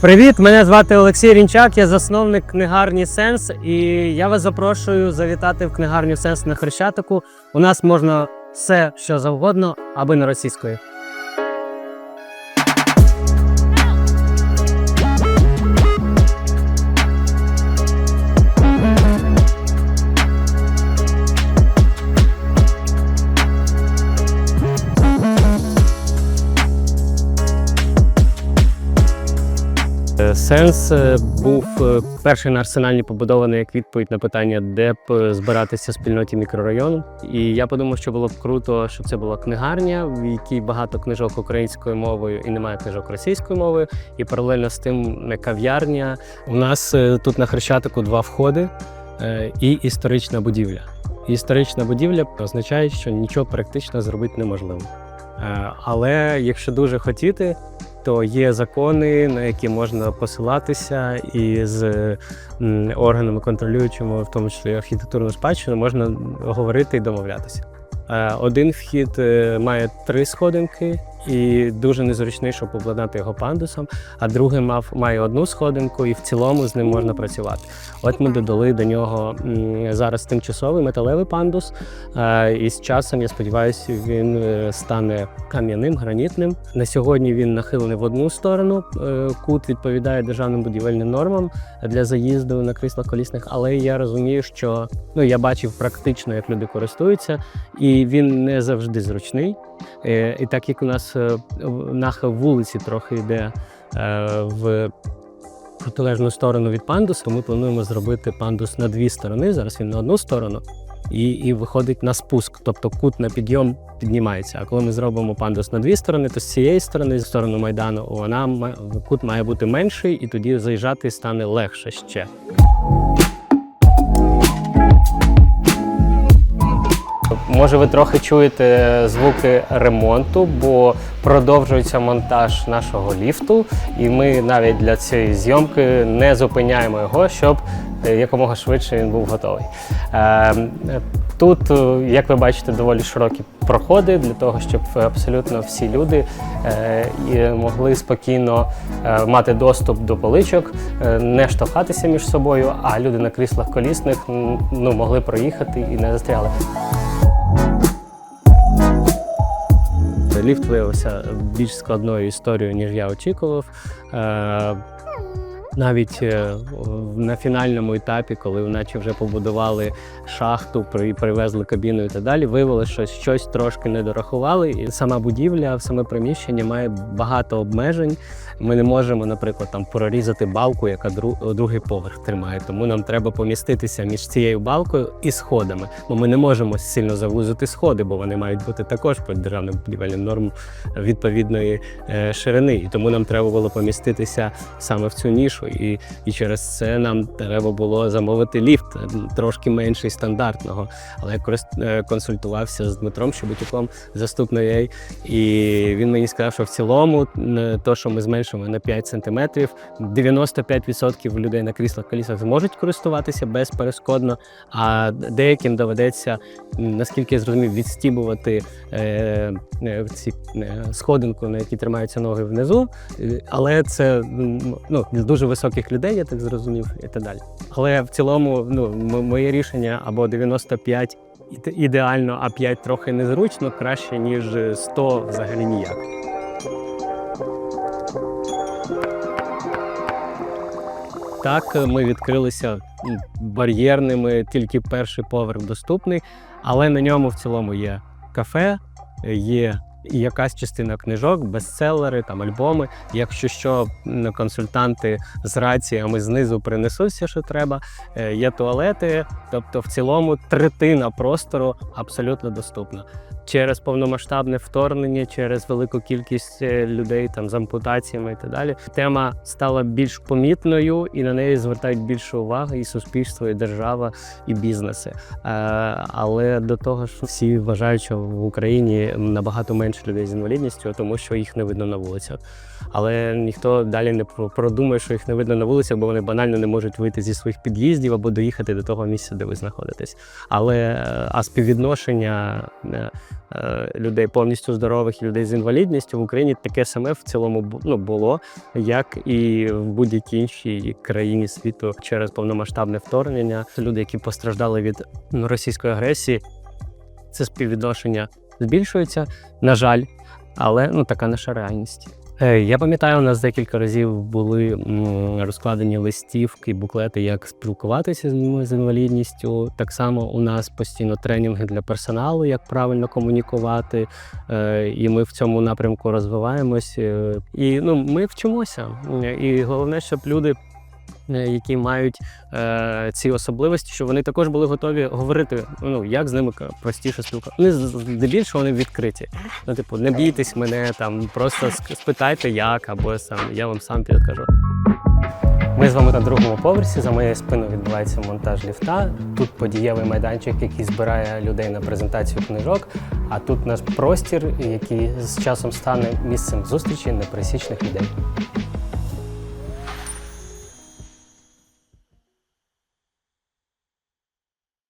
Привіт, мене звати Олексій Рінчак, я засновник книгарні Сенс, і я вас запрошую завітати в книгарню Сенс на Хрещатику. У нас можна все, що завгодно, аби на російською. Сенс е, був е, перший на арсеналі побудований як відповідь на питання, де б е, збиратися спільноті мікрорайону. І я подумав, що було б круто, щоб це була книгарня, в якій багато книжок українською мовою і немає книжок російською мовою. І паралельно з тим не кав'ярня. У нас е, тут на Хрещатику два входи е, і історична будівля. Історична будівля означає, що нічого практично зробити неможливо. Е, Але якщо дуже хотіти, то є закони, на які можна посилатися, і з органами контролюючими, в тому числі архітектурну спадщину, можна говорити і домовлятися. Е, Один вхід е, має три сходинки, і дуже незручний, щоб обладнати його пандусом. А другий мав має одну сходинку, і в цілому з ним можна працювати. От ми додали до нього зараз тимчасовий металевий пандус. Е, І з часом, я сподіваюся, він е, стане кам'яним, гранітним. На сьогодні він нахилений в одну сторону. Е, Кут відповідає державним будівельним нормам для заїзду на кріслах колісних. Але я розумію, що ну я бачив практично, як люди користуються, і він не завжди зручний. І так як у нас нахил вулиці трохи йде е, в протилежну сторону від пандусу, ми плануємо зробити пандус на дві сторони. Зараз він на одну сторону. І, і виходить на спуск, тобто кут на підйом піднімається. А коли ми зробимо пандус на дві сторони, то з цієї сторони, з сторони майдану, вона кут має бути менший, і тоді заїжджати стане легше ще. Може, ви трохи чуєте звуки ремонту, бо продовжується монтаж нашого ліфту, і ми навіть для цієї зйомки не зупиняємо його, щоб е, якомога швидше він був готовий. Е, Тут, е, як ви бачите, доволі широкі проходи для того, щоб абсолютно всі люди могли спокійно мати доступ до поличок, не штовхатися між собою, а люди на кріслах колісних ну, могли проїхати і не застряли. Ліфт виявився більш складною історією, ніж я очікував. Навіть е, на фінальному етапі, коли наче вже побудували шахту, при- привезли кабіну і так далі, виявилося, що щось трошки не дорахували. І сама будівля, саме приміщення має багато обмежень. Ми не можемо, наприклад, там прорізати балку, яка другий поверх тримає. Тому нам треба поміститися між цією балкою і сходами. Бо ми не можемо сильно завузити сходи, бо вони мають бути також під державним будівельним нормам відповідної е, ширини. І тому нам треба було поміститися саме в цю нішу. І, і через це нам треба було замовити ліфт е, трошки менший стандартного. Але я е, консультувався з Дмитром Щебетюком, заступною, і він мені сказав, що в цілому то, що ми зменшимо на 5 сантиметрів, 95% людей на кріслах колісах зможуть користуватися безперешкодно, а деяким доведеться, наскільки я зрозумів, відстібувати е, е, ці сходинку, на якій тримаються ноги внизу. Але це ну, дуже високих людей, я так зрозумів, і так далі. Але в цілому, ну, моє рішення або 95 ідеально, а 5 трохи незручно, краще, ніж 100 взагалі ніяк. Так, ми відкрилися бар'єрними, тільки перший поверх доступний, але на ньому в цілому є кафе, є і якась частина книжок, бестселери, там альбоми. Якщо що, консультанти з раціями знизу принесуть все, що треба. Е, Є туалети, тобто в цілому третина простору абсолютно доступна. Через повномасштабне вторгнення, через велику кількість е, людей там з ампутаціями і так далі. Тема стала більш помітною, і на неї звертають більше уваги і суспільство, і держава, і бізнеси. Е, Але до того ж, всі вважають, що в Україні набагато менше людей з інвалідністю, тому що їх не видно на вулицях. Але ніхто далі не про- продумає, що їх не видно на вулицях, бо вони банально не можуть вийти зі своїх під'їздів або доїхати до того місця, де ви знаходитесь. Але е, а співвідношення людей повністю здорових і людей з інвалідністю в Україні таке саме в цілому ну, було, як і в будь-якій іншій країні світу через повномасштабне вторгнення. Люди, які постраждали від ну, російської агресії, це співвідношення збільшується, на жаль, але ну така наша реальність. Е, Я пам'ятаю, у нас декілька разів були розкладені листівки, буклети, як спілкуватися з інвалідністю. Так само у нас постійно тренінги для персоналу, як правильно комунікувати. Е, І ми в цьому напрямку розвиваємось. Е, І ну, ми вчимося. І головне, щоб люди. Е, Які мають е, ці особливості, щоб вони також були готові говорити, ну як з ними простіше спілкуватися. Вони здебільшого вони відкриті. Ну, типу, не бійтесь мене там, просто спитайте як, або сам я вам сам підкажу. Ми з вами на другому поверсі. За моєю спиною відбувається монтаж ліфта. Тут подієвий майданчик, який збирає людей на презентацію книжок. А тут наш простір, який з часом стане місцем зустрічі непересічних людей.